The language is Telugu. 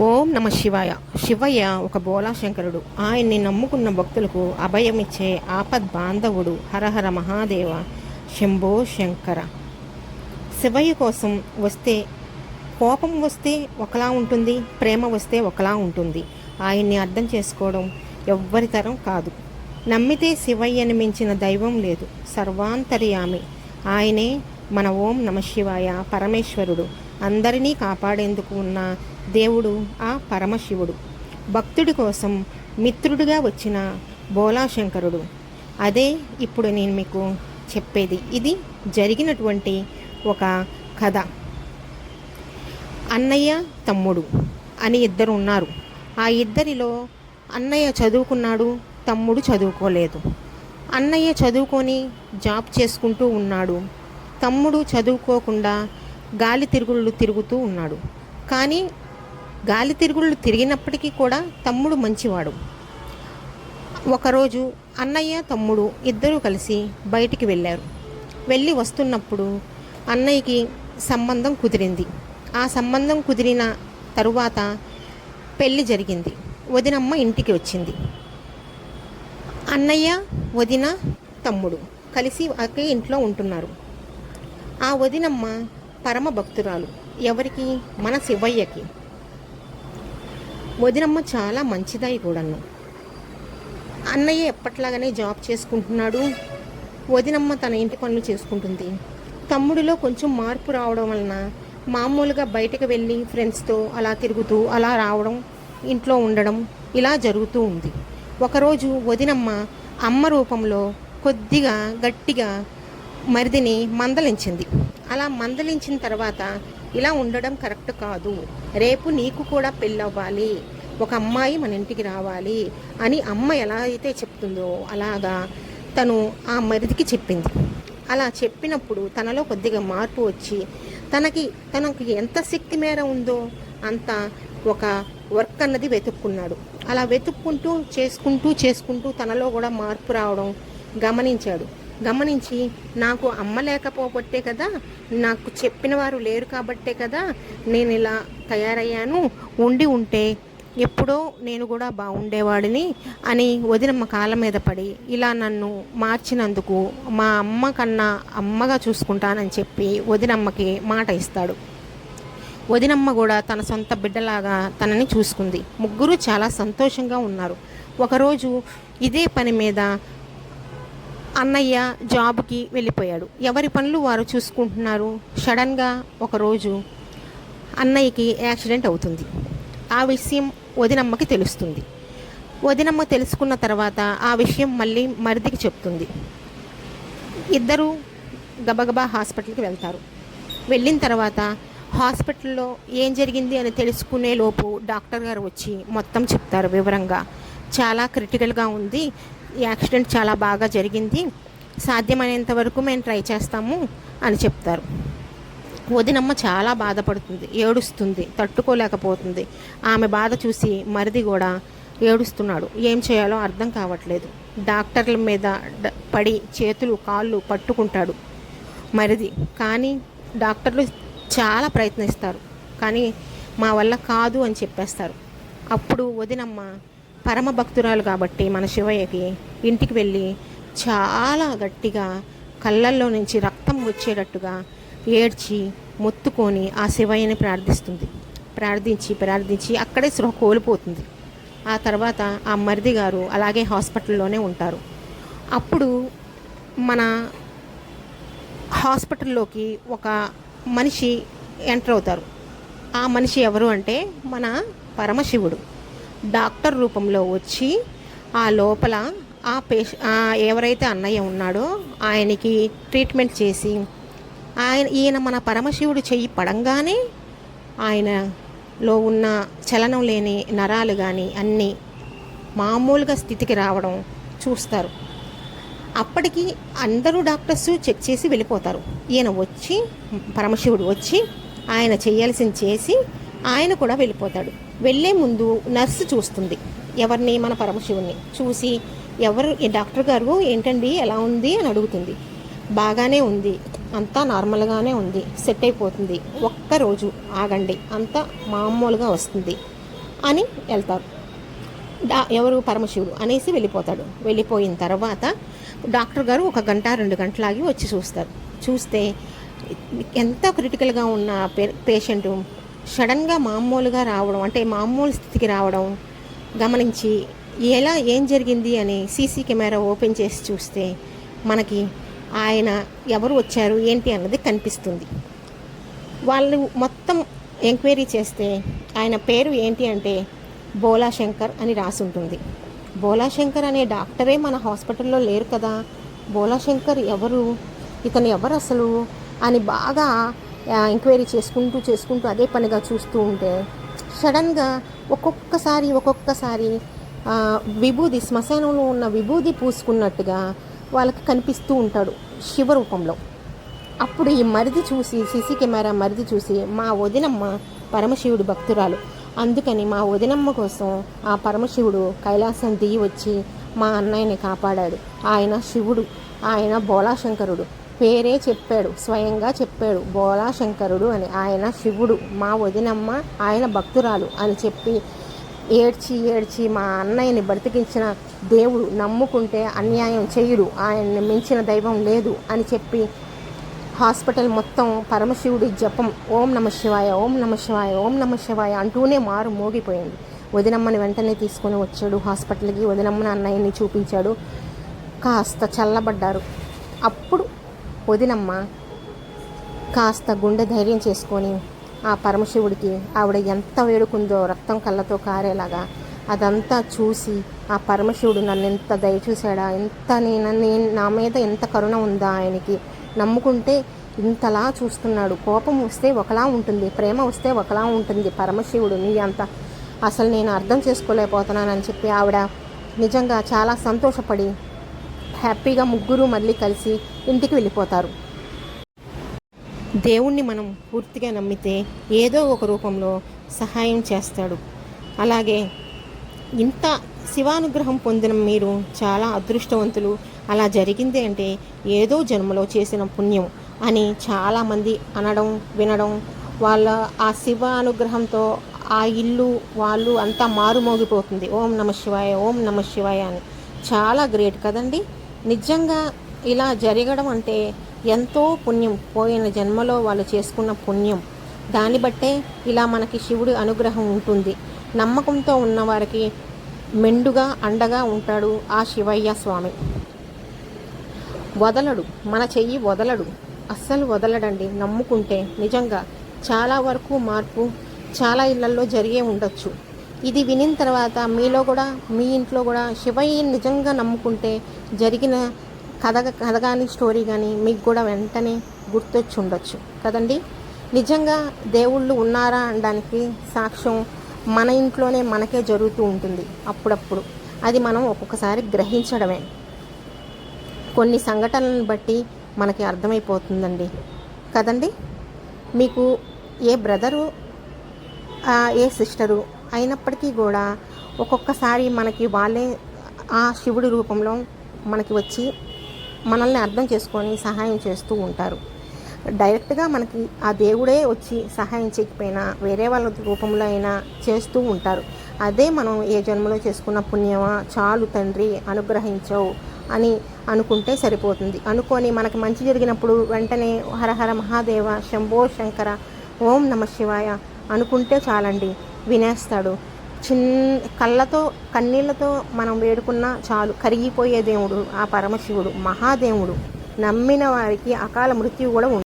ఓం నమ శివాయ. శివయ్య ఒక బోలాశంకరుడు. ఆయన్ని నమ్ముకున్న భక్తులకు అభయమిచ్చే ఆపద్ బాంధవుడు హరహర మహాదేవ శంభో శంకర. శివయ్య కోసం వస్తే కోపం వస్తే ఒకలా ఉంటుంది ప్రేమ వస్తే ఒకలా ఉంటుంది. ఆయన్ని అర్థం చేసుకోవడం ఎవ్వరి తరం కాదు. నమ్మితే శివయ్యని మించిన దైవం లేదు. సర్వాంతర్యామి. ఆయనే మన ఓం నమ శివాయ పరమేశ్వరుడు. అందరినీ కాపాడేందుకు ఉన్న దేవుడు ఆ పరమశివుడు. భక్తుడి కోసం మిత్రుడిగా వచ్చిన బోలాశంకరుడు. అదే ఇప్పుడు నేను మీకు చెప్పేది. ఇది జరిగినటువంటి ఒక కథ. అన్నయ్య తమ్ముడు అని ఇద్దరు ఉన్నారు. ఆ ఇద్దరిలో అన్నయ్య చదువుకున్నాడు తమ్ముడు చదువుకోలేదు. అన్నయ్య చదువుకొని జాబ్ చేసుకుంటూ ఉన్నాడు. తమ్ముడు చదువుకోకుండా గాలి తిరుగుళ్ళు తిరుగుతూ ఉన్నాడు. కానీ గాలి తిరుగుళ్ళు తిరిగినప్పటికీ కూడా తమ్ముడు మంచివాడు. ఒకరోజు అన్నయ్య తమ్ముడు ఇద్దరూ కలిసి బయటికి వెళ్ళారు. వెళ్ళి వస్తున్నప్పుడు అన్నయ్యకి సంబంధం కుదిరింది. ఆ సంబంధం కుదిరిన తరువాత పెళ్ళి జరిగింది. వదినమ్మ ఇంటికి వచ్చింది. అన్నయ్య వదిన తమ్ముడు కలిసి ఒకే ఇంట్లో ఉంటున్నారు. ఆ వదినమ్మ పరమ భక్తురాలు. ఎవరికి? మన శివయ్యకి. వదినమ్మ చాలా మంచిదాయి కూడాను. అన్నయ్య ఎప్పట్లాగానే జాబ్ చేసుకుంటున్నాడు. వదినమ్మ తన ఇంటి పనులు చేసుకుంటుంది. తమ్ముడిలో కొంచెం మార్పు రావడం వలన మామూలుగా బయటకు వెళ్ళి ఫ్రెండ్స్తో అలా తిరుగుతూ అలా రావడం ఇంట్లో ఉండడం ఇలా జరుగుతూ ఉంది. ఒకరోజు వదినమ్మ అమ్మ రూపంలో కొద్దిగా గట్టిగా మరిదిని మందలించింది. అలా మందలించిన తర్వాత ఇలా ఉండడం కరెక్ట్ కాదు. రేపు నీకు కూడా పెళ్ళవ్వాలి. ఒక అమ్మాయి మన ఇంటికి రావాలి అని అమ్మ ఎలా అయితే చెప్తుందో అలాగా తను ఆ మరిదికి చెప్పింది. అలా చెప్పినప్పుడు తనలో కొద్దిగా మార్పు వచ్చి తనకి తనకి ఎంత శక్తి మేర ఉందో అంత ఒక వర్క్ అన్నది వెతుక్కున్నాడు. అలా వెతుక్కుంటూ చేసుకుంటూ చేసుకుంటూ తనలో కూడా మార్పు రావడం గమనించాడు. గమనించి నాకు అమ్మ లేకపోబట్టే కదా నాకు చెప్పిన వారు లేరు కాబట్టే కదా నేను ఇలా తయారయ్యాను. ఉండి ఉంటే ఎప్పుడో నేను కూడా బాగుండేవాడిని అని వదినమ్మ కాళ్ళ మీద పడి ఇలా నన్ను మార్చినందుకు మా అమ్మ కన్నా అమ్మగా చూసుకుంటానని చెప్పి వదినమ్మకి మాట ఇస్తాడు. వదినమ్మ కూడా తన సొంత బిడ్డలాగా తనని చూసుకుంది. ముగ్గురు చాలా సంతోషంగా ఉన్నారు. ఒకరోజు ఇదే పని మీద అన్నయ్య జాబ్కి వెళ్ళిపోయాడు. ఎవరి పనులు వారు చూసుకుంటున్నారు? సడన్గా ఒకరోజు అన్నయ్యకి యాక్సిడెంట్ అవుతుంది. ఆ విషయం వదినమ్మకి తెలుస్తుంది. వదినమ్మ తెలుసుకున్న తర్వాత ఆ విషయం మళ్ళీ మరిదికి చెప్తుంది. ఇద్దరు గబగబా హాస్పిటల్కి వెళ్తారు. వెళ్ళిన తర్వాత హాస్పిటల్లో ఏం జరిగింది అని తెలుసుకునే లోపు డాక్టర్ గారు వచ్చి మొత్తం చెప్తారు వివరంగా. చాలా క్రిటికల్గా ఉంది. ఈ యాక్సిడెంట్ చాలా బాగా జరిగింది. సాధ్యమైనంత వరకు మేము ట్రై చేస్తాము అని చెప్తారు. వదినమ్మ చాలా బాధపడుతుంది ఏడుస్తుంది తట్టుకోలేకపోతుంది. ఆమె బాధ చూసి మరిది కూడా ఏడుస్తున్నాడు. ఏం చేయాలో అర్థం కావట్లేదు. డాక్టర్ల మీద పడి చేతులు కాళ్ళు పట్టుకుంటాడు మరిది. కానీ డాక్టర్లు చాలా ప్రయత్నిస్తారు. కానీ మా వల్ల కాదు అని చెప్పేస్తారు. అప్పుడు వదినమ్మ పరమ భక్తురాలు కాబట్టి మన శివయ్యకి ఇంటికి వెళ్ళి చాలా గట్టిగా కళ్ళల్లో నుంచి రక్తం వచ్చేటట్టుగా ఏడ్చి మొత్తుకొని ఆ శివయ్యని ప్రార్థిస్తుంది. ప్రార్థించి ప్రార్థించి అక్కడే సృహ కోల్పోతుంది. ఆ తర్వాత ఆ మరిది గారు అలాగే హాస్పిటల్లోనే ఉంటారు. అప్పుడు మన హాస్పిటల్లోకి ఒక మనిషి ఎంటర్ అవుతారు. ఆ మనిషి ఎవరు అంటే మన పరమశివుడు. డాక్టర్ రూపంలో వచ్చి ఆ లోపల ఆ పేష ఎవరైతే అన్నయ్య ఉన్నాడో ఆయనకి ట్రీట్మెంట్ చేసి ఆయన ఈయన మన పరమశివుడు చెయ్యి పడంగానే ఆయనలో ఉన్న చలనం లేని నరాలు కానీ అన్నీ మామూలుగా స్థితికి రావడం చూస్తారు. అప్పటికి అందరూ డాక్టర్స్ చెక్ చేసి వెళ్ళిపోతారు. ఈయన వచ్చి పరమశివుడు వచ్చి ఆయన చేయాల్సింది చేసి ఆయన కూడా వెళ్ళిపోతాడు. వెళ్ళే ముందు నర్సు చూస్తుంది. ఎవరిని? మన పరమశివుని చూసి ఎవరు? ఈ డాక్టర్ గారు ఏంటండి? ఎలా ఉంది? అని అడుగుతుంది. బాగానే ఉంది. అంతా నార్మల్గానే ఉంది. సెట్ అయిపోతుంది. ఒక్కరోజు ఆగండి. అంతా మామూలుగా వస్తుంది. అని వెళ్తారు. డా ఎవరు? పరమశివుడు అనేసి వెళ్ళిపోతాడు. వెళ్ళిపోయిన తర్వాత డాక్టర్ గారు ఒక గంట రెండు గంటలాగి వచ్చి చూస్తారు. చూస్తే ఎంత క్రిటికల్గా ఉన్న పే పేషెంట్ సడన్గా మామూలుగా రావడం అంటే మామూలు స్థితికి రావడం గమనించి ఎలా ఏం జరిగింది అని సీసీ కెమెరా ఓపెన్ చేసి చూస్తే మనకి ఆయన ఎవరు వచ్చారు ఏంటి అన్నది కనిపిస్తుంది. వాళ్ళు మొత్తం ఎంక్వైరీ చేస్తే ఆయన పేరు ఏంటి అంటే బోలాశంకర్ అని రాసి ఉంటుంది శంకర్ అనే డాక్టరే మన హాస్పిటల్లో లేరు కదా. బోలాశంకర్ ఎవరు? ఇతను ఎవరు అసలు? అని బాగా ఎంక్వైరీ చేసుకుంటూ చేసుకుంటూ అదే పనిగా చూస్తూ ఉంటే సడన్గా ఒక్కొక్కసారి ఒక్కొక్కసారి విభూది శ్మశానంలో ఉన్న విభూది పూసుకున్నట్టుగా వాళ్ళకి కనిపిస్తూ ఉంటాడు శివరూపంలో. అప్పుడు ఈ మరిది చూసి సీసీ కెమెరా మరిది చూసి మా వదినమ్మ పరమశివుడు భక్తురాలు. అందుకని మా వదినమ్మ కోసం ఆ పరమశివుడు కైలాసం దిగి వచ్చి మా అన్నయ్యని కాపాడాడు. ఆయన శివుడు ఆయన బోలాశంకరుడు పేరే చెప్పాడు స్వయంగా చెప్పాడు బోలాశంకరుడు అని. ఆయన శివుడు మా వదినమ్మ ఆయన భక్తురాలు అని చెప్పి ఏడ్చి ఏడ్చి మా అన్నయ్యని బ్రతికించిన దేవుడు నమ్ముకుంటే అన్యాయం చేయుడు ఆయన్ని మించిన దైవం లేదు అని చెప్పి హాస్పిటల్ మొత్తం పరమశివుడి జపం ఓం నమ శివాయ ఓం నమ శివాయ ఓం నమ శివాయ అంటూనే మారు మోగిపోయింది. వదినమ్మని వెంటనే తీసుకొని వచ్చాడు హాస్పిటల్కి. వదినమ్మని అన్నయ్యని చూపించాడు. కాస్త చల్లబడ్డారు. అప్పుడు వదినమ్మ కాస్త గుండె ధైర్యం చేసుకొని ఆ పరమశివుడికి ఆవిడ ఎంత వేడుకుందో రక్తం కళ్ళతో కారేలాగా అదంతా చూసి ఆ పరమశివుడు నన్ను ఎంత దయచూశాడా ఎంత నేను నేను నా మీద ఎంత కరుణ ఉందా ఆయనకి నమ్ముకుంటే ఇంతలా చూస్తున్నాడు. కోపం వస్తే ఒకలా ఉంటుంది ప్రేమ వస్తే ఒకలా ఉంటుంది పరమశివుడు. నీ అంత అసలు నేను అర్థం చేసుకోలేకపోతున్నానని చెప్పి ఆవిడ నిజంగా చాలా సంతోషపడి హ్యాపీగా ముగ్గురు మళ్ళీ కలిసి ఇంటికి వెళ్ళిపోతారు. దేవుణ్ణి మనం పూర్తిగా నమ్మితే ఏదో ఒక రూపంలో సహాయం చేస్తాడు. అలాగే ఇంత శివానుగ్రహం పొందిన మీరు చాలా అదృష్టవంతులు. అలా జరిగింది అంటే ఏదో జన్మలో చేసిన పుణ్యం అని చాలామంది అనడం వినడం వాళ్ళ ఆ శివ అనుగ్రహంతో ఆ ఇల్లు వాళ్ళు అంతా మారుమోగిపోతుంది. ఓం నమ శివాయ ఓం నమ శివాయ అని. చాలా గ్రేట్ కదండి? నిజంగా ఇలా జరగడం అంటే ఎంతో పుణ్యం. పోయిన జన్మలో వాళ్ళు చేసుకున్న పుణ్యం. దాన్ని బట్టే ఇలా మనకి శివుడి అనుగ్రహం ఉంటుంది. నమ్మకంతో ఉన్నవారికి మెండుగా అండగా ఉంటాడు ఆ శివయ్య స్వామి. వదలడు. మన చెయ్యి వదలడు. అస్సలు వదలడండి. నమ్ముకుంటే నిజంగా చాలా వరకు మార్పు చాలా ఇళ్ళల్లో జరిగే ఉండొచ్చు. ఇది వినిన తర్వాత మీలో కూడా మీ ఇంట్లో కూడా శివయ్య నిజంగా నమ్ముకుంటే జరిగిన కథ కథ కానీ స్టోరీ కానీ మీకు కూడా వెంటనే గుర్తొచ్చి ఉండొచ్చు. కదండి? నిజంగా దేవుళ్ళు ఉన్నారా అనడానికి సాక్ష్యం మన ఇంట్లోనే మనకే జరుగుతూ ఉంటుంది అప్పుడప్పుడు. అది మనం ఒక్కొక్కసారి గ్రహించడమే. కొన్ని సంఘటనలను బట్టి మనకి అర్థమైపోతుందండి. కదండి? మీకు ఏ బ్రదరు ఏ సిస్టరు అయినప్పటికీ కూడా ఒక్కొక్కసారి మనకి వాళ్ళే ఆ శివుడి రూపంలో మనకి వచ్చి మనల్ని అర్థం చేసుకొని సహాయం చేస్తూ ఉంటారు. డైరెక్ట్గా మనకి ఆ దేవుడే వచ్చి సహాయం చేయకపోయినా వేరే వాళ్ళ రూపంలో అయినా చేస్తూ ఉంటారు. అదే మనం ఏ జన్మలో చేసుకున్న పుణ్యమా చాలు తండ్రి అనుగ్రహించవు అని అనుకుంటే సరిపోతుంది. అనుకొని మనకి మంచి జరిగినప్పుడు వెంటనే హరహర మహాదేవ శంభో శంకర ఓం నమ శివాయ అనుకుంటే చాలండి. వినేస్తాడు. చిన్ కళ్ళతో కన్నీళ్ళతో మనం వేడుకున్నా చాలు. కరిగిపోయే దేవుడు ఆ పరమశివుడు మహాదేవుడు. నమ్మిన వారికి అకాల మృత్యు కూడా ఉంది